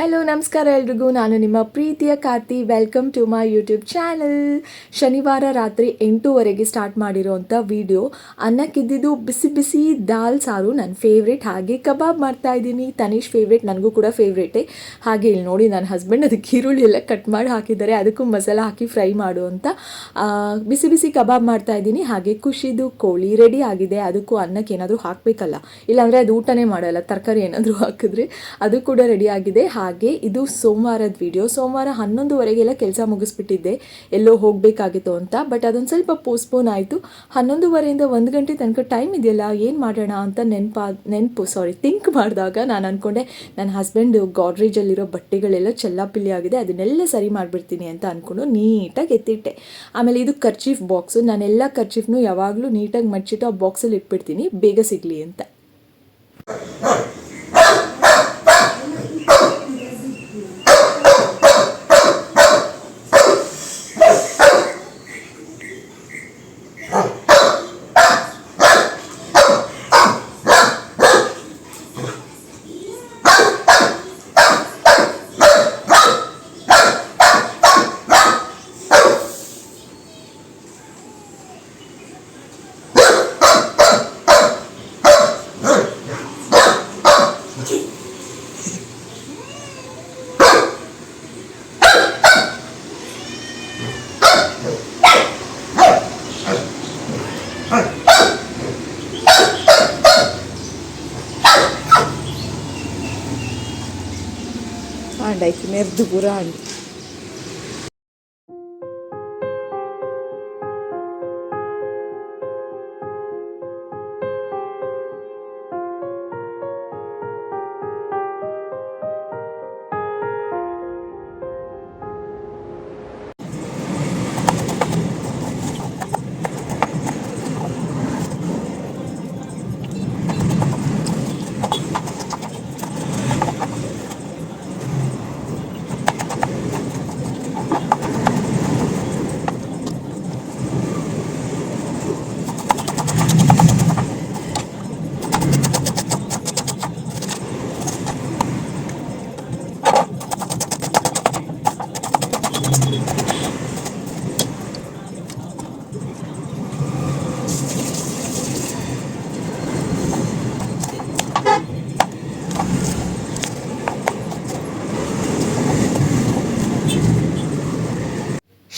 Hello ನಮಸ್ಕಾರ ಎಲ್ರಿಗೂ. ನಾನು ನಿಮ್ಮ ಪ್ರೀತಿಯ Karthi. Welcome to my YouTube channel ಶನಿವಾರ ರಾತ್ರಿ ಎಂಟೂವರೆಗೆ ಸ್ಟಾರ್ಟ್ ಮಾಡಿರೋಂಥ ವಿಡಿಯೋ ಅನ್ನಕ್ಕಿದ್ದಿದ್ದು ಬಿಸಿ ಬಿಸಿ ದಾಲ್ ಸಾರು ನನ್ನ ಫೇವ್ರೇಟ್ ಹಾಗೆ ಕಬಾಬ್ ಮಾಡ್ತಾ ಇದ್ದೀನಿ. ತನೀಶ್ ಫೇವ್ರೇಟ್ ನನಗೂ ಕೂಡ ಫೇವ್ರೇಟೇ ಹಾಗೆ ಇಲ್ಲಿ ನೋಡಿ ನನ್ನ ಹಸ್ಬೆಂಡ್ ಅದಕ್ಕೆ ಈರುಳ್ಳಿ ಎಲ್ಲ ಕಟ್ ಮಾಡಿ ಹಾಕಿದ್ದಾರೆ. ಅದಕ್ಕೂ ಮಸಾಲ ಹಾಕಿ ಫ್ರೈ ಮಾಡುವಂಥ ಬಿಸಿ ಬಿಸಿ ಕಬಾಬ್ ಮಾಡ್ತಾ ಇದ್ದೀನಿ. ಹಾಗೆ ಖುಷಿದು ಕೋಳಿ ರೆಡಿ ಆಗಿದೆ. ಅದಕ್ಕೂ ಅನ್ನಕ್ಕೆ ಏನಾದರೂ ಹಾಕಬೇಕಲ್ಲ. ಇಲ್ಲಾಂದರೆ ಅದು ಊಟನೇ ಮಾಡಲ್ಲ. ತರಕಾರಿ ಏನಾದರೂ ಹಾಕಿದ್ರೆ ಅದು ಕೂಡ ರೆಡಿ ಆಗಿದೆ. ಇದು ಸೋಮವಾರದ ವಿಡಿಯೋ ಸೋಮವಾರ ಹನ್ನೊಂದುವರೆಗೆಲ್ಲ ಕೆಲಸ ಮುಗಿಸ್ಬಿಟ್ಟಿದ್ದೆ. ಎಲ್ಲೋ ಹೋಗಬೇಕಾಗಿತ್ತು ಅಂತ. ಬಟ್ ಅದೊಂದು ಸ್ವಲ್ಪ ಪೋಸ್ಟ್ಪೋನ್ ಆಯಿತು. ಹನ್ನೊಂದುವರೆಯಿಂದ ಒಂದು ಗಂಟೆ ತನಕ ಟೈಮ್ ಇದೆಯಲ್ಲ, ಏನು ಮಾಡೋಣ ಅಂತ ನೆನಪಾ, ನೆನಪು ಸಾರಿ ಥಿಂಕ್ ಮಾಡಿದಾಗ ನಾನು ಅಂದ್ಕೊಂಡೆ ನನ್ನ ಹಸ್ಬೆಂಡ್ ಗಾಡ್ರೇಜಲ್ಲಿರೋ ಬಟ್ಟೆಗಳೆಲ್ಲ ಚೆಲ್ಲಾಪಿಲ್ಲಿ ಆಗಿದೆ, ಅದನ್ನೆಲ್ಲ ಸರಿ ಮಾಡಿಬಿಡ್ತೀನಿ ಅಂತ ಅಂದ್ಕೊಂಡು ನೀಟಾಗಿ ಎತ್ತಿಟ್ಟೆ. ಆಮೇಲೆ ಇದು ಕರ್ಚೀಫ್ ಬಾಕ್ಸು ನಾನೆಲ್ಲ ಕರ್ಚೀಫ್ನು ಯಾವಾಗಲೂ ನೀಟಾಗಿ ಮಡ್ಚಿಟ್ಟು ಆ ಬಾಕ್ಸಲ್ಲಿ ಇಟ್ಬಿಡ್ತೀನಿ. ಬೇಗ ಸಿಗಲಿ ಅಂತ. ഉണ്ടാക്കി മെറുതുപുറാണ്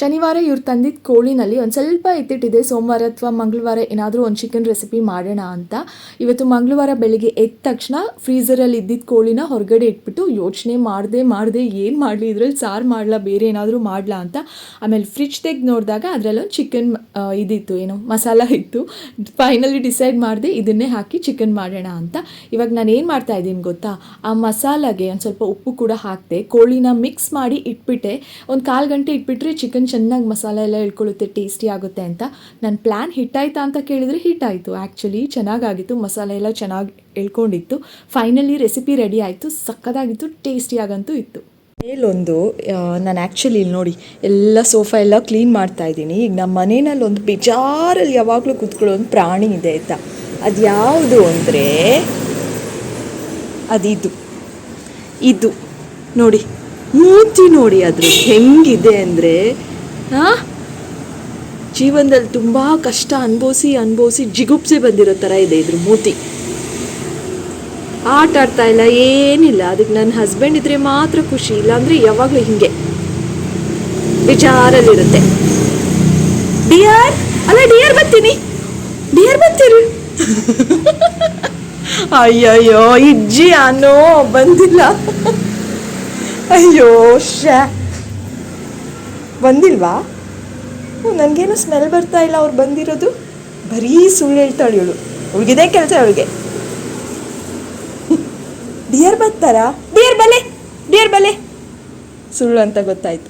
ಶನಿವಾರ ಇವ್ರು ತಂದಿದ್ದ ಕೋಳಿನಲ್ಲಿ ಒಂದು ಸ್ವಲ್ಪ ಎತ್ತಿಟ್ಟಿದೆ. ಸೋಮವಾರ ಅಥವಾ ಮಂಗಳವಾರ ಏನಾದರೂ ಒಂದು ಚಿಕನ್ ರೆಸಿಪಿ ಮಾಡೋಣ ಅಂತ. ಇವತ್ತು ಮಂಗಳವಾರ ಬೆಳಿಗ್ಗೆ ಎದ್ದ ತಕ್ಷಣ ಫ್ರೀಸರಲ್ಲಿ ಇದ್ದಿದ್ದ ಕೋಳಿನ ಹೊರಗಡೆ ಇಟ್ಬಿಟ್ಟು ಯೋಚನೆ ಮಾಡದೆ ಮಾಡದೆ ಏನು ಮಾಡಲಿ? ಇದ್ರಲ್ಲಿ ಸಾರು ಮಾಡಲ? ಬೇರೆ ಏನಾದರೂ ಮಾಡಲ ಅಂತ. ಆಮೇಲೆ ಫ್ರಿಜ್ ತೆಗೆದು ನೋಡಿದಾಗ ಅದರಲ್ಲೊಂದು ಚಿಕನ್ ಇದಿತ್ತು, ಏನು ಮಸಾಲ ಇತ್ತು. ಫೈನಲಿ ಡಿಸೈಡ್ ಮಾಡಿದೆ ಇದನ್ನೇ ಹಾಕಿ ಚಿಕನ್ ಮಾಡೋಣ ಅಂತ. ಇವಾಗ ನಾನು ಏನು ಮಾಡ್ತಾ ಇದ್ದೀನಿ ಗೊತ್ತಾ? ಆ ಮಸಾಲಾಗೆ ಒಂದು ಸ್ವಲ್ಪ ಉಪ್ಪು ಕೂಡ ಹಾಕಿದೆ, ಕೋಳಿನ ಮಿಕ್ಸ್ ಮಾಡಿ ಇಟ್ಬಿಟ್ಟೆ. ಒಂದು ಕಾಲು ಗಂಟೆ ಇಟ್ಬಿಟ್ರೆ ಚಿಕನ್ ಚೆನ್ನಾಗಿ ಮಸಾಲೆ ಎಲ್ಲ ಇಳ್ಕೊಳ್ಳುತ್ತೆ ಟೇಸ್ಟಿ ಆಗುತ್ತೆ ಅಂತ. ನನ್ನ ಪ್ಲ್ಯಾನ್ ಹಿಟ್ಟಾಯ್ತಾ ಅಂತ ಕೇಳಿದರೆ ಹಿಟ್ಟಾಯಿತು. ಆ್ಯಕ್ಚುಲಿ ಚೆನ್ನಾಗಾಗಿತ್ತು. ಮಸಾಲೆ ಎಲ್ಲ ಚೆನ್ನಾಗಿ ಹೇಳ್ಕೊಂಡಿತ್ತು ಫೈನಲಿ ರೆಸಿಪಿ ರೆಡಿ ಆಯಿತು. ಸಕ್ಕದಾಗಿತ್ತು ಟೇಸ್ಟಿಯಾಗಂತೂ ಇತ್ತು. ಮೇಲೊಂದು ನಾನು ಆ್ಯಕ್ಚುಲಿ ಇಲ್ಲಿ ನೋಡಿ, ಎಲ್ಲ ಸೋಫಾ ಎಲ್ಲ ಕ್ಲೀನ್ ಮಾಡ್ತಾ ಇದ್ದೀನಿ. ಈಗ ನಮ್ಮ ಮನೇನಲ್ಲಿ ಒಂದು ಬೇಜಾರಲ್ಲಿ ಯಾವಾಗಲೂ ಕೂತ್ಕೊಳ್ಳೋ ಒಂದು ಪ್ರಾಣಿ ಇದೆ ಆಯಿತಾ? ಅದು ಯಾವುದು ಅಂದರೆ, ಅದಿದು. ಇದು. ನೋಡಿ, ಮೂತಿ ನೋಡಿ ಅದ್ರ ಹೆಂಗಿದೆ ಅಂದರೆ ಜೀವನದಲ್ಲಿ ತುಂಬ ಕಷ್ಟ ಅನುಭವಿಸಿ ಅನುಭವಿಸಿ ಜಿಗುಪ್ಸೆ ಬಂದಿರೋ ಥರ ಇದೆ ಇದ್ರ ಮೂತಿ. ಆಟ ಆಡ್ತಾ ಇಲ್ಲ, ಏನಿಲ್ಲ. ಅದಕ್ಕೆ ನನ್ನ ಹಸ್ಬೆಂಡ್ ಇದ್ರೆ ಮಾತ್ರ ಖುಷಿ, ಇಲ್ಲಾಂದರೆ ಯಾವಾಗಲೂ ಹಿಂಗೆ. ವಿಚಾರಲ್ಲಿರುತ್ತೆ. ಡಿಯರ್ ಅಲ್ಲ ಡಿಯರ್ ಬರ್ತೀನಿ. ಡಿಯರ್ ಬರ್ತೀರಿ? ಅಯ್ಯಯ್ಯೋ, ಇಜ್ಜಿ ಅನ್ನೋ, ಬಂದಿಲ್ಲ. ಅಯ್ಯೋ, ಶ್ಯಾ. ಬಂದಿಲ್ವಾ? ನನಗೇನು ಸ್ಮೆಲ್ ಬರ್ತಾ ಇಲ್ಲ ಅವ್ರು ಬಂದಿರೋದು. ಬರೀ ಸುಳ್ಳು ಹೇಳ್ತಾಳೆ ಇವಳು. ಅವಳಿಗಿದೆ ಕೆಲಸ ಅವಳಿಗೆ. ಡಿಯರ್ ಬರ್ತಾರಾ ಡಿಯರ್ ಬಲೆ ಡಿಯರ್ ಬಲೆ. ಸುಳ್ಳು ಅಂತ ಗೊತ್ತಾಯ್ತು.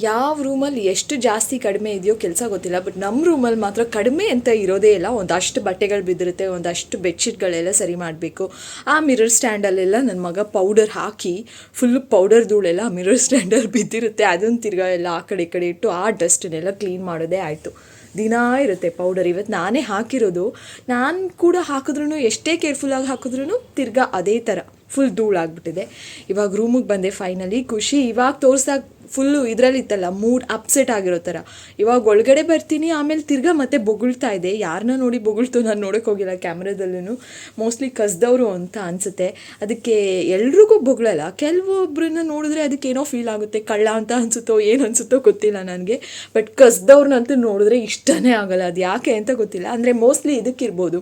ಯಾವ ರೂಮಲ್ಲಿ ಎಷ್ಟು ಜಾಸ್ತಿ ಕಡಿಮೆ ಇದೆಯೋ ಕೆಲಸ ಗೊತ್ತಿಲ್ಲ ಬಟ್ ನಮ್ಮ ರೂಮಲ್ಲಿ ಮಾತ್ರ ಕಡಿಮೆ ಅಂತ ಇರೋದೇ ಇಲ್ಲ. ಒಂದಷ್ಟು ಬಟ್ಟೆಗಳು ಬಿದ್ದಿರುತ್ತೆ, ಒಂದಷ್ಟು ಬೆಡ್ಶೀಟ್ಗಳೆಲ್ಲ ಸರಿ ಮಾಡಬೇಕು. ಆ ಮಿರರ್ ಸ್ಟ್ಯಾಂಡಲ್ಲೆಲ್ಲ ನನ್ನ ಮಗ ಪೌಡರ್ ಹಾಕಿ ಫುಲ್ ಪೌಡರ್ ಧೂಳೆಲ್ಲ ಮಿರರ್ ಸ್ಟ್ಯಾಂಡಲ್ಲಿ ಬಿದ್ದಿರುತ್ತೆ. ಅದನ್ನು ತಿರ್ಗಾ ಎಲ್ಲ ಆ ಕಡೆ ಈ ಕಡೆ ಇಟ್ಟು ಆ ಡಸ್ಟನ್ನೆಲ್ಲ ಕ್ಲೀನ್ ಮಾಡೋದೇ ಆಯಿತು. ದಿನಾ ಇರುತ್ತೆ ಪೌಡರ್ ಇವತ್ತು ನಾನೇ ಹಾಕಿರೋದು. ನಾನು ಕೂಡ ಹಾಕಿದ್ರೂ ಎಷ್ಟೇ ಕೇರ್ಫುಲ್ಲಾಗಿ ಹಾಕಿದ್ರೂ ತಿರ್ಗಾ ಅದೇ ಥರ ಫುಲ್ ಧೂಳಾಗ್ಬಿಟ್ಟಿದೆ. ಇವಾಗ ರೂಮಿಗೆ ಬಂದೆ ಫೈನಲಿ ಖುಷಿ. ಇವಾಗ ತೋರ್ಸಾಗ ಫುಲ್ಲು ಇದರಲ್ಲಿತ್ತಲ್ಲ ಮೂಡ್ ಅಪ್ಸೆಟ್ ಆಗಿರೋ ಥರ ಇವಾಗ ಒಳಗಡೆ ಬರ್ತೀನಿ, ಆಮೇಲೆ ತಿರ್ಗಾ ಮತ್ತೆ ಬೊಗಳ್ತಾ ಇದೆ. ಯಾರನ್ನ ನೋಡಿ ಬೊಗಳ್ತು ನಾನು ನೋಡೋಕೆ ಹೋಗಿಲ್ಲ ಕ್ಯಾಮ್ರಾದಲ್ಲೂ ಮೋಸ್ಟ್ಲಿ ಕಸ್ದವರು ಅಂತ ಅನಿಸುತ್ತೆ. ಅದಕ್ಕೆ ಎಲ್ರಿಗೂ ಬೊಗಳಲ್ಲ. ಕೆಲವೊಬ್ಬರನ್ನ ನೋಡಿದ್ರೆ ಅದಕ್ಕೆ ಏನೋ ಫೀಲ್ ಆಗುತ್ತೆ. ಕಳ್ಳ ಅಂತ ಅನಿಸುತ್ತೋ, ಏನು ಅನಿಸುತ್ತೋ ಗೊತ್ತಿಲ್ಲ ನನಗೆ. ಬಟ್ ಕಸ್ದವ್ರನ್ನಂತೂ ನೋಡಿದ್ರೆ ಇಷ್ಟನೇ ಆಗಲ್ಲ. ಅದು ಯಾಕೆ ಅಂತ ಗೊತ್ತಿಲ್ಲ. ಅಂದರೆ ಮೋಸ್ಟ್ಲಿ ಇದಕ್ಕಿರ್ಬೋದು.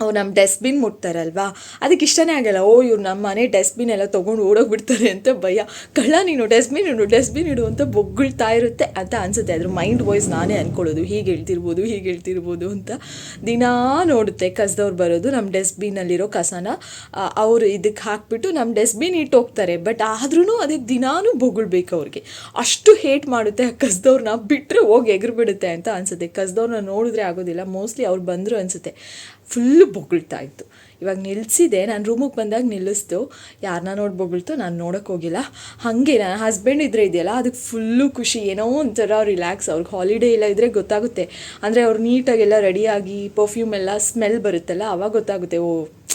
ಅವು ನಮ್ಮ ಡಸ್ಟ್ಬಿನ್ ಮುಟ್ತಾರಲ್ವಾ? ಅದಕ್ಕೆ ಇಷ್ಟನೇ ಆಗಲ್ಲ. ಓ, ಇವ್ರು ನಮ್ಮ ಮನೆ ಡಸ್ಟ್ಬಿನ್ ಎಲ್ಲ ತೊಗೊಂಡು ಓಡೋಗ್ಬಿಡ್ತಾರೆ ಅಂತ ಭಯ. ಕಳ್ಳ, ನೀನು ಡಸ್ಟ್ಬಿನ್ ಇಡು ಡಸ್ಟ್ಬಿನ್ ಇಡು ಅಂತ ಬೊಗ್ಗಳ್ತಾ ಇರುತ್ತೆ ಅಂತ ಅನಿಸುತ್ತೆ. ಅದ್ರ ಮೈಂಡ್ ವಾಯ್ಸ್ ನಾನೇ ಅಂದ್ಕೊಳ್ಳೋದು ಹೀಗೆ ಹೇಳ್ತಿರ್ಬೋದು ಹೀಗೆ ಹೇಳ್ತಿರ್ಬೋದು ಅಂತ ದಿನಾ ನೋಡುತ್ತೆ. ಕಸದವ್ರು ಬರೋದು ನಮ್ಮ ಡಸ್ಟ್ಬಿನ್ನಲ್ಲಿರೋ ಕಸನ. ಅವರು ಇದಕ್ಕೆ ಹಾಕ್ಬಿಟ್ಟು ನಮ್ಮ ಡಸ್ಟ್ಬಿನ್ ಇಟ್ಟು ಹೋಗ್ತಾರೆ. ಬಟ್ ಆದ್ರೂ ಅದಕ್ಕೆ ದಿನಾನೂ ಬೊಗಳ್ಬೇಕು ಅವ್ರಿಗೆ. ಅಷ್ಟು ಹೇಟ್ ಮಾಡುತ್ತೆ ಆ ಕಸದವ್ರನ್ನ ಬಿಟ್ಟರೆ ಹೋಗಿ ಎಗರ್ಬಿಡುತ್ತೆ ಅಂತ ಅನಿಸುತ್ತೆ. ಕಸದವ್ರನ್ನ ನೋಡಿದ್ರೆ ಆಗೋದಿಲ್ಲ. ಮೋಸ್ಟ್ಲಿ ಅವ್ರು ಬಂದರು ಅನಿಸುತ್ತೆ. ಫುಲ್ಲು ಬೊಗಳ್ತಾ ಇತ್ತು. ಇವಾಗ ನಿಲ್ಲಿಸಿದೆ ನಾನು ರೂಮಿಗೆ ಬಂದಾಗ ನಿಲ್ಲಿಸ್ತು. ಯಾರನ್ನ ನೋಡಿ ಬೊಗಳ್ತು, ನಾನು ನೋಡೋಕೆ ಹೋಗಿಲ್ಲ. ಹಾಗೆ ನನ್ನ ಹಸ್ಬೆಂಡ್ ಇದ್ರೆ ಇದೆಯಲ್ಲ ಅದಕ್ಕೆ ಫುಲ್ಲು ಖುಷಿ. ಏನೋ ಒಂಥರ ರಿಲ್ಯಾಕ್ಸ್ ಅವ್ರಿಗೆ ಹಾಲಿಡೇ ಇಲ್ಲ ಇದ್ದರೆ ಗೊತ್ತಾಗುತ್ತೆ. ಅಂದರೆ ಅವ್ರು ನೀಟಾಗೆಲ್ಲ ರೆಡಿಯಾಗಿ ಪರ್ಫ್ಯೂಮ್ ಎಲ್ಲ ಸ್ಮೆಲ್ ಬರುತ್ತಲ್ಲ, ಅವಾಗ ಗೊತ್ತಾಗುತ್ತೆ, ಓ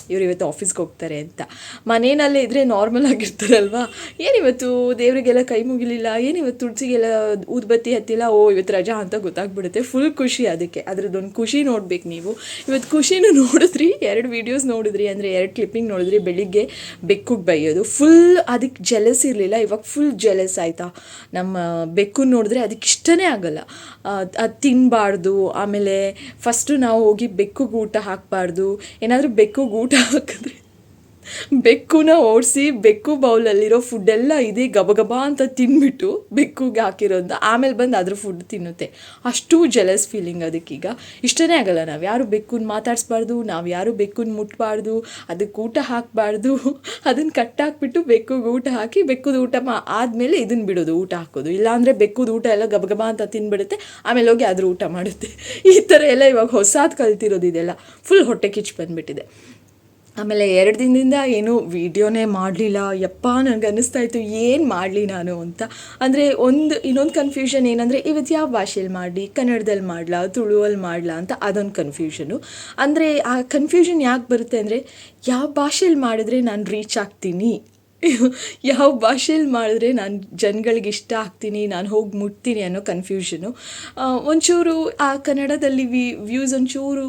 ಇವ್ರು ಇವತ್ತು ಆಫೀಸ್ಗೆ ಹೋಗ್ತಾರೆ ಅಂತ. ಮನೆಯಲ್ಲೇ ಇದ್ದರೆ ನಾರ್ಮಲ್ ಆಗಿರ್ತಾರಲ್ವಾ? ಏನಿವತ್ತು ದೇವರಿಗೆಲ್ಲ ಕೈ ಮುಗಿಲಿಲ್ಲ? ಏನಿವತ್ತು ತುಳಸಿಗೆಲ್ಲ ಊದ್ಬತ್ತಿ ಹತ್ತಿಲ್ಲ? ಓ, ಇವತ್ತು ರಜಾ ಅಂತ ಗೊತ್ತಾಗ್ಬಿಡುತ್ತೆ. ಫುಲ್ ಖುಷಿ ಅದಕ್ಕೆ. ಅದ್ರದ್ದೊಂದು ಖುಷಿ ನೋಡ್ಬೇಕು ನೀವು. ಇವತ್ತು ಖುಷಿನೂ ನೋಡಿದ್ರಿ, ಎರಡು ವೀಡಿಯೋಸ್ ನೋಡಿದ್ರಿ, ಅಂದರೆ ಎರಡು ಕ್ಲಿಪ್ಪಿಂಗ್ ನೋಡಿದ್ರಿ, ಬೆಳಿಗ್ಗೆ ಬೆಕ್ಕುಗೆ ಬೈಯೋದು. ಫುಲ್ ಅದಕ್ಕೆ ಜೆಲಸ್ ಇರಲಿಲ್ಲ, ಇವಾಗ ಫುಲ್ ಜೆಲಸ್ ಆಯಿತಾ? ನಮ್ಮ ಬೆಕ್ಕು ನೋಡಿದ್ರೆ ಅದಕ್ಕೆ ಇಷ್ಟನೇ ಆಗಲ್ಲ. ಅದು ತಿನ್ನಬಾರ್ದು ಆಮೇಲೆ ಫಸ್ಟು ನಾವು ಹೋಗಿ ಬೆಕ್ಕುಗೆ ಊಟ ಹಾಕಬಾರ್ದು. ಏನಾದರೂ ಬೆಕ್ಕುಗೆ ಊಟ ಹಾಕಿದ್ರೆ. ಬೆಕ್ಕುನ ಓಡಿಸಿ ಬೆಕ್ಕು ಬೌಲಲ್ಲಿರೋ ಫುಡ್ಡೆಲ್ಲ ಇದೆ ಗಬಗಬ ಅಂತ ತಿನ್ಬಿಟ್ಟು ಬೆಕ್ಕುಗೆ ಹಾಕಿರೋದು ಆಮೇಲೆ ಬಂದು ಅದ್ರ ಫುಡ್ ತಿನ್ನುತ್ತೆ. ಅಷ್ಟು ಜೆಲಸ್ ಫೀಲಿಂಗ್ ಅದಕ್ಕೀಗ. ಇಷ್ಟನೇ ಆಗಲ್ಲ, ನಾವು ಯಾರು ಬೆಕ್ಕುನ ಮಾತಾಡಿಸ್ಬಾರ್ದು, ನಾವು ಯಾರು ಬೆಕ್ಕುನ ಮುಟ್ಬಾರ್ದು, ಅದಕ್ಕೆ ಊಟ ಹಾಕಬಾರ್ದು. ಅದನ್ನು ಕಟ್ಟಾಕ್ಬಿಟ್ಟು ಬೆಕ್ಕುಗೆ ಊಟ ಹಾಕಿ ಬೆಕ್ಕುದ ಊಟ ಮಾ ಆದಮೇಲೆ ಇದನ್ನು ಬಿಡೋದು, ಊಟ ಹಾಕೋದು. ಇಲ್ಲಾಂದರೆ ಬೆಕ್ಕುದ ಊಟ ಎಲ್ಲ ಗಬಗಬ ಅಂತ ತಿನ್ಬಿಡುತ್ತೆ. ಆಮೇಲೆ ಹೋಗಿ ಅದ್ರ ಊಟ ಮಾಡುತ್ತೆ. ಈ ಥರ ಎಲ್ಲ ಇವಾಗ ಹೊಸಾದ್ ಕಲ್ತಿರೋದು ಇದೆಲ್ಲ. ಫುಲ್ ಹೊಟ್ಟೆ ಕಿಚ್ಚು ಬಂದುಬಿಟ್ಟಿದೆ. ಆಮೇಲೆ ಎರಡು ದಿನದಿಂದ ಏನೂ ವೀಡಿಯೋನೇ ಮಾಡಲಿಲ್ಲ. ಯಪ್ಪ ನನಗೆ ಅನ್ನಿಸ್ತಾ ಇತ್ತು, ಏನು ಮಾಡಲಿ ನಾನು ಅಂತ. ಅಂದರೆ ಒಂದು, ಇನ್ನೊಂದು ಕನ್ಫ್ಯೂಷನ್ ಏನಂದರೆ ಇವತ್ತು ಯಾವ ಭಾಷೆಯಲ್ಲಿ ಮಾಡಲಿ? ಕನ್ನಡದಲ್ಲಿ ಮಾಡಲಾ? ತುಳುವಲ್ಲಿ ಮಾಡಲಾ? ಅಂತ ಅದೊಂದು ಕನ್ಫ್ಯೂಷನು ಅಂದರೆ ಆ ಕನ್ಫ್ಯೂಷನ್ ಯಾಕೆ ಬರುತ್ತೆ ಅಂದರೆ, ಯಾವ ಭಾಷೆಯಲ್ಲಿ ಮಾಡಿದ್ರೆ ನಾನು ರೀಚ್ ಆಗ್ತೀನಿ? ಯಾವ ಭಾಷೆಯಲ್ಲಿ ಮಾಡಿದ್ರೆ ನಾನು ಜನಗಳಿಗೆ ಇಷ್ಟ ಆಗ್ತೀನಿ, ನಾನು ಹೋಗಿ ಮುಟ್ತೀನಿ ಅನ್ನೋ ಕನ್ಫ್ಯೂಷನು ಒಂಚೂರು ಆ ಕನ್ನಡದಲ್ಲಿ ವಿ ವ್ಯೂಸ್ ಒಂಚೂರು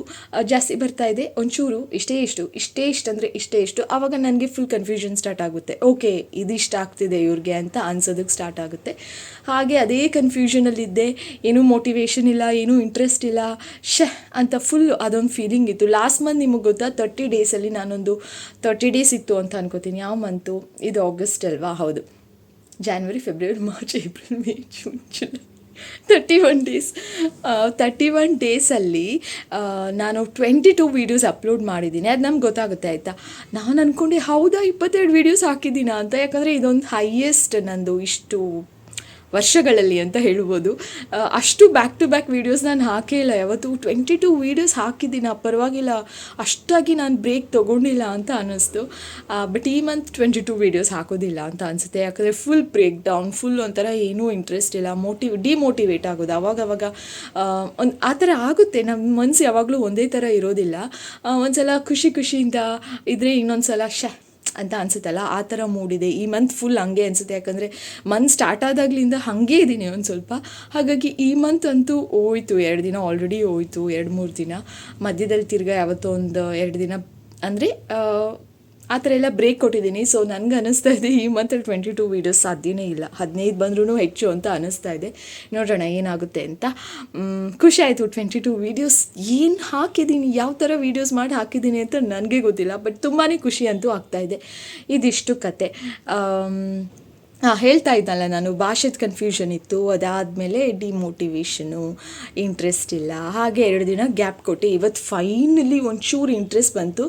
ಜಾಸ್ತಿ ಬರ್ತಾ ಇದೆ. ಒಂಚೂರು, ಇಷ್ಟೇ ಇಷ್ಟು ಇಷ್ಟೇ ಇಷ್ಟು ಅಂದರೆ ಇಷ್ಟೇ ಇಷ್ಟು. ಆವಾಗ ನನಗೆ ಫುಲ್ ಕನ್ಫ್ಯೂಷನ್ ಸ್ಟಾರ್ಟ್ ಆಗುತ್ತೆ. ಓಕೆ ಇದು ಇಷ್ಟ ಆಗ್ತಿದೆ ಇವ್ರಿಗೆ ಅಂತ ಅನ್ಸೋದಕ್ಕೆ ಸ್ಟಾರ್ಟ್ ಆಗುತ್ತೆ. ಹಾಗೆ ಅದೇ ಕನ್ಫ್ಯೂಷನಲ್ಲಿದ್ದೆ ಏನೂ ಮೋಟಿವೇಶನ್ ಇಲ್ಲ, ಏನೂ ಇಂಟ್ರೆಸ್ಟ್ ಇಲ್ಲ. ಶ ಅಂತ ಫುಲ್ ಅದೊಂದು ಫೀಲಿಂಗ್ ಇತ್ತು. ಲಾಸ್ಟ್ ಮಂತ್ ನಿಮಗೆ ಗೊತ್ತಾ? ತರ್ಟಿ ಡೇಸಲ್ಲಿ ನಾನೊಂದು ತರ್ಟಿ ಡೇಸ್ ಇತ್ತು ಅಂತ ಅನ್ಕೋತೀನಿ. ಯಾವ ಮಂತು ಇದು ಆಗಸ್ಟ್ ಅಲ್ವಾ? ಹೌದು. January February March April May June July thirty one days thirty one ಡೇಸಲ್ಲಿ ನಾನು ಟ್ವೆಂಟಿ ಟು ವೀಡಿಯೋಸ್ ಅಪ್ಲೋಡ್ ಮಾಡಿದ್ದೀನಿ. ಅದು ನಮ್ಗೆ ಗೊತ್ತಾಗುತ್ತೆ, ಆಯಿತಾ? ನಾನು ಅಂದ್ಕೊಂಡೆ ಹೌದಾ, ಇಪ್ಪತ್ತೆರಡು ವೀಡಿಯೋಸ್ ಹಾಕಿದ್ದೀನಾ ಅಂತ? ಯಾಕಂದರೆ ಇದೊಂದು ಹೈಯೆಸ್ಟ್ ನಂದು ಇಷ್ಟು ವರ್ಷಗಳಲ್ಲಿ ಅಂತ ಹೇಳ್ಬೋದು. ಅಷ್ಟು ಬ್ಯಾಕ್ ಟು ಬ್ಯಾಕ್ ವೀಡಿಯೋಸ್ ನಾನು ಹಾಕೇ ಇಲ್ಲ. ಯಾವತ್ತು ಟ್ವೆಂಟಿ ಟು ವೀಡಿಯೋಸ್ ಹಾಕಿದ್ದೀನಿ ಪರವಾಗಿಲ್ಲ. ಅಷ್ಟಾಗಿ ನಾನು ಬ್ರೇಕ್ ತೊಗೊಂಡಿಲ್ಲ ಅಂತ ಅನ್ನಿಸ್ತು. ಬಟ್ ಈ ಮಂತ್ ಟ್ವೆಂಟಿ ಟು ವೀಡಿಯೋಸ್ ಹಾಕೋದಿಲ್ಲ ಅಂತ ಅನಿಸುತ್ತೆ. ಯಾಕಂದರೆ ಫುಲ್ ಬ್ರೇಕ್ ಡೌನ್ ಫುಲ್ ಒಂಥರ ಏನೂ ಇಂಟ್ರೆಸ್ಟ್ ಇಲ್ಲ. ಮೋಟಿವ್ ಡಿಮೋಟಿವೇಟ್ ಆಗೋದು. ಅವಾಗ ಅವಾಗ ಒಂದು, ಆ ಥರ ಆಗುತ್ತೆ. ನಮ್ಮ ಮನಸ್ಸು ಯಾವಾಗಲೂ ಒಂದೇ ಥರ ಇರೋದಿಲ್ಲ. ಒಂದು ಸಲ ಖುಷಿ ಖುಷಿಯಿಂದ ಇದ್ದರೆ ಇನ್ನೊಂದು ಸಲ ಶ ಅಂತ ಅನ್ಸುತ್ತಲ್ಲ? ಆ ಥರ ಮೂಡಿದೆ. ಈ ಮಂತ್ ಫುಲ್ ಹಂಗೆ ಅನಿಸುತ್ತೆ. ಯಾಕಂದರೆ ಮಂತ್ ಸ್ಟಾರ್ಟ್ ಆದಾಗ್ಲಿಂದ ಹಾಗೆ ಇದ್ದೀನಿ ಒಂದು ಸ್ವಲ್ಪ. ಹಾಗಾಗಿ ಈ ಮಂತ್ ಅಂತೂ ಹೋಯ್ತು. ಎರಡು ದಿನ ಆಲ್ರೆಡಿ ಹೋಯ್ತು. ಎರಡು ಮೂರು ದಿನ. ಮಧ್ಯದಲ್ಲಿ ತಿರ್ಗಾ ಯಾವತ್ತೋ ಒಂದು, ಎರಡು ದಿನ. ಅಂದರೆ ಆ ಥರ ಎಲ್ಲ ಬ್ರೇಕ್ ಕೊಟ್ಟಿದ್ದೀನಿ. ಸೊ ನನಗೆ ಅನ್ನಿಸ್ತಾ ಇದೆ, ಈ ಮಂತಲ್ಲಿ ಟ್ವೆಂಟಿ ಟೂ ವೀಡಿಯೋಸ್ ಸಾಧ್ಯನೇ ಇಲ್ಲ. ಹದಿನೈದು ಬಂದ್ರೂ ಹೆಚ್ಚು ಅಂತ ಅನ್ನಿಸ್ತಾ ಇದೆ. ನೋಡೋಣ ಏನಾಗುತ್ತೆ ಅಂತ. ಖುಷಿ ಆಯಿತು ಟ್ವೆಂಟಿ ಟೂ ವೀಡಿಯೋಸ್ ಏನು ಹಾಕಿದ್ದೀನಿ? ಯಾವ ಥರ ವೀಡಿಯೋಸ್ ಮಾಡಿ ಹಾಕಿದ್ದೀನಿ ಅಂತ ನನಗೆ ಗೊತ್ತಿಲ್ಲ. ಬಟ್ ತುಂಬಾ ಖುಷಿ ಅಂತೂ ಆಗ್ತಾ ಇದೆ. ಇದಿಷ್ಟು ಕತೆ. ಹೇಳ್ತಾ ಇದ್ದಲ್ಲ ನಾನು. ಭಾಷೆದ ಕನ್ಫ್ಯೂಷನ್ ಇತ್ತು. ಅದಾದಮೇಲೆ ಡಿಮೋಟಿವೇಷನು ಇಂಟ್ರೆಸ್ಟ್ ಇಲ್ಲ. ಹಾಗೆ ಎರಡು ದಿನ ಗ್ಯಾಪ್ ಕೊಟ್ಟೆ ಇವತ್ತು ಫೈನಲಿ ಒಂಚೂರು ಇಂಟ್ರೆಸ್ಟ್ ಬಂತು.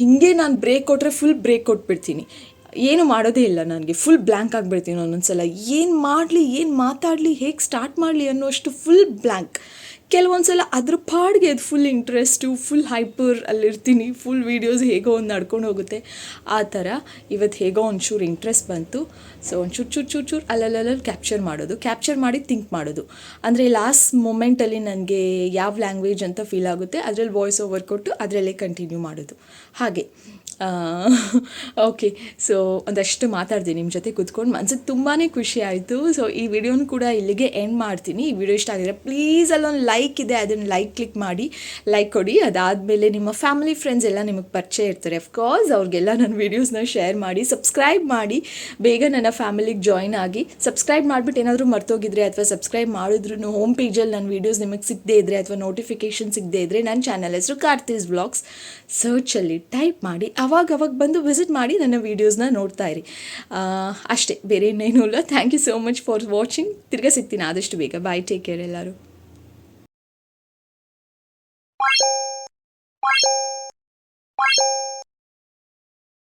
ಹೀಗೆ ನಾನು ಬ್ರೇಕ್ ಕೊಟ್ಟರೆ ಫುಲ್ ಬ್ರೇಕ್ ಕೊಟ್ಬಿಡ್ತೀನಿ. ಏನು ಮಾಡೋದೇ ಇಲ್ಲ ನನಗೆ. ಫುಲ್ ಬ್ಲ್ಯಾಂಕ್ ಆಗಿಬಿಡ್ತೀನಿ ಒಂದೊಂದು ಸಲ ಏನು ಮಾಡಲಿ, ಏನು ಮಾತಾಡಲಿ, ಹೇಗೆ ಸ್ಟಾರ್ಟ್ ಮಾಡಲಿ ಅನ್ನೋಷ್ಟು ಫುಲ್ ಬ್ಲ್ಯಾಂಕ್ ಕೆಲವೊಂದು ಸಲ ಅದ್ರ ಪಾಡಿಗೆ ಅದು ಫುಲ್ ಇಂಟ್ರೆಸ್ಟು ಫುಲ್ ಹೈಪರ್ ಅಲ್ಲಿರ್ತೀನಿ ಫುಲ್ ವೀಡಿಯೋಸ್ ಹೇಗೋ ಒಂದು ನಡ್ಕೊಂಡು ಹೋಗುತ್ತೆ. ಆ ಥರ ಇವತ್ತು ಹೇಗೋ ಒಂಚೂರು ಇಂಟ್ರೆಸ್ಟ್ ಬಂತು. ಸೊ ಒಂಚೂರು, ಚೂರು ಚೂರು ಚೂರು ಅಲ್ಲಲ್ಲಲ್ಲಿ ಕ್ಯಾಪ್ಚರ್ ಮಾಡೋದು. ಕ್ಯಾಪ್ಚರ್ ಮಾಡಿ ಥಿಂಕ್ ಮಾಡೋದು. ಅಂದರೆ ಲಾಸ್ಟ್ ಮೊಮೆಂಟಲ್ಲಿ ನನಗೆ ಯಾವ ಲ್ಯಾಂಗ್ವೇಜ್ ಅಂತ ಫೀಲ್ ಆಗುತ್ತೆ, ಅದರಲ್ಲಿ ವಾಯ್ಸ್ ಓವರ್ ಕೊಟ್ಟು ಅದರಲ್ಲೇ ಕಂಟಿನ್ಯೂ ಮಾಡೋದು. ಹಾಗೆ. ಓಕೆ ಸೊ ಒಂದಷ್ಟು ಮಾತಾಡಿದೆ ನಿಮ್ಮ ಜೊತೆ ಕೂತ್ಕೊಂಡು. ಮನ್ಸಿಗೆ ತುಂಬಾ ಖುಷಿ ಆಯಿತು. ಸೊ ಈ ವಿಡಿಯೋನ ಕೂಡ ಇಲ್ಲಿಗೆ ಎಂಡ್ ಮಾಡ್ತೀನಿ. ಈ ವಿಡಿಯೋ ಇಷ್ಟ ಆಗಿದ್ರೆ ಪ್ಲೀಸ್ ಅಲ್ಲೊಂದು ಲೈಕ್ ಇದೆ, ಅದನ್ನು ಲೈಕ್ ಕ್ಲಿಕ್ ಮಾಡಿ ಲೈಕ್ ಕೊಡಿ. ಅದಾದಮೇಲೆ ನಿಮ್ಮ ಫ್ಯಾಮಿಲಿ ಫ್ರೆಂಡ್ಸ್ ಎಲ್ಲ ನಿಮಗೆ ಪರಿಚಯ ಇರ್ತಾರೆ. ಅಫ್ಕೋರ್ಸ್ ಅವ್ರಿಗೆಲ್ಲ ನನ್ನ ವೀಡಿಯೋಸ್ನ ಶೇರ್ ಮಾಡಿ ಸಬ್ಸ್ಕ್ರೈಬ್ ಮಾಡಿ. ಬೇಗ ನನ್ನ ಫ್ಯಾಮಿಲಿಗೆ ಜಾಯ್ನ್ ಆಗಿ ಸಬ್ಸ್ಕ್ರೈಬ್ ಮಾಡಿಬಿಟ್ಟು ಏನಾದರೂ ಮರ್ತೋಗಿದ್ರೆ ಅಥವಾ ಸಬ್ಸ್ಕ್ರೈಬ್ ಮಾಡಿದ್ರು ಹೋಮ್ ಪೇಜಲ್ಲಿ ನನ್ನ ವೀಡಿಯೋಸ್ ನಿಮಗೆ ಸಿಗದೇ ಇದ್ದರೆ ಅಥವಾ ನೋಟಿಫಿಕೇಷನ್ ಸಿಗದೇ ಇದ್ದರೆ ನನ್ನ ಚಾನಲ್ ಹೆಸರು ಕಾರ್ತೀಸ್ ಬ್ಲಾಗ್ಸ್ ಸರ್ಚಲ್ಲಿ ಟೈಪ್ ಮಾಡಿ, ಅವಾಗ ಅವಾಗ ಬಂದು ವಿಸಿಟ್ ಮಾಡಿ ನನ್ನ ವೀಡಿಯೋಸ್ನ ನೋಡ್ತಾ ಇರಿ. ಅಷ್ಟೇ. ಬೇರೆ ಇನ್ನೇನೂ ಇಲ್ಲ. Thank you so much for watching ತಿರ್ಗಾ ಸಿಗ್ತೀನಿ ಆದಷ್ಟು ಬೇಗ. ಬಾಯ್ ಟೇಕ್ ಕೇರ್ ಎಲ್ಲರೂ.